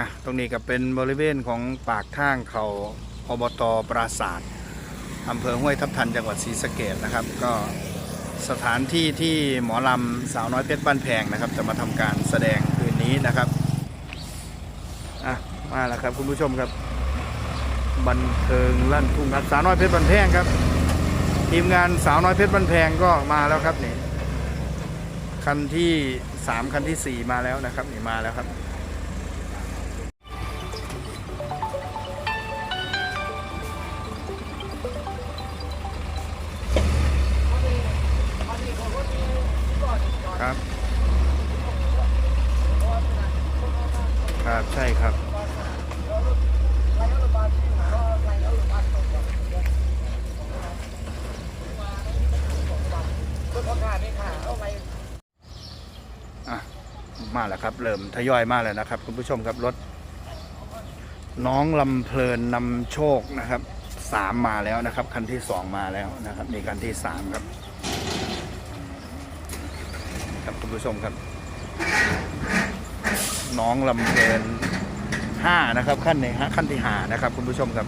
่ะตรงนี้ก็เป็นบริเวณของปากทางเขาอบตปราศาสตร์อำเภอห้วยทับทันจังหวัดศรีสะเกดนะครับ ก็สถานที่ที่หมอลำสาวน้อยเพชรบ้านแพงนะครับ จะมาทำการแสดงคืนนี้นะครับอะมาแล้วครับคุณผู้ชมครับ บันเทิงลั่นทุ่งครับสาวน้อยเพชรบ้านแพงครับทีมงานสาวน้อยเพชรบ้านแพงก็มาแล้วครับนี่คันที่สามคันที่สี่มาแล้วนะครับนี่มาแล้วครับ ครับ ครับใช่ครับอะมาแล้วครับ เริ่มทยอยมาแล้วนะครับ คุณผู้ชมครับรถ น้องลำเพลินนำโชคนะครับสามมาแล้วนะครับ คันที่สองมาแล้วนะครับนี่คันที่สามครับ ครับคุณผู้ชมครับ น้องลำเพลินห้านะครับขั้นในฮะขั้นที่หานะครับ คุณผู้ชมครับ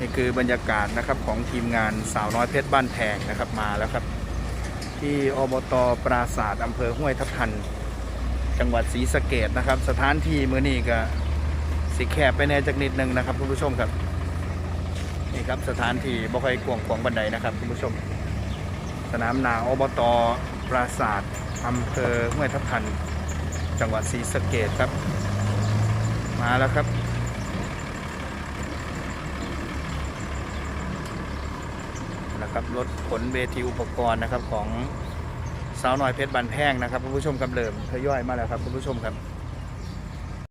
นี่คือบรรยากาศนะครับของทีมงานสาวน้อยเพชรบ้านแพงนะครับมาแล้วครับ ที่อบตปราศาสตร์อำเภอห้วยทับทัน จังหวัดศรีสะเกดนะครับ สถานที่มือนี้ก็สิแคบไปแน่จากนิดนึงนะครับคุณผู้ชมครับนี่ครับสถานที่บ่ค่อยกวงขวางบันไดนะครับคุณผู้ชม สนามนาอบตปราศาสตร์ อำเภอห้วยทับทัน จังหวัดศรีสะเกดครับ มาแล้วครับ นะครับรถขนเวทีอุปกรณ์นะครับของสาวน้อยเพชรบันแพงนะครับคุณผู้ชมกำเริ่มทยอยมาแล้วครับคุณผู้ชมครับ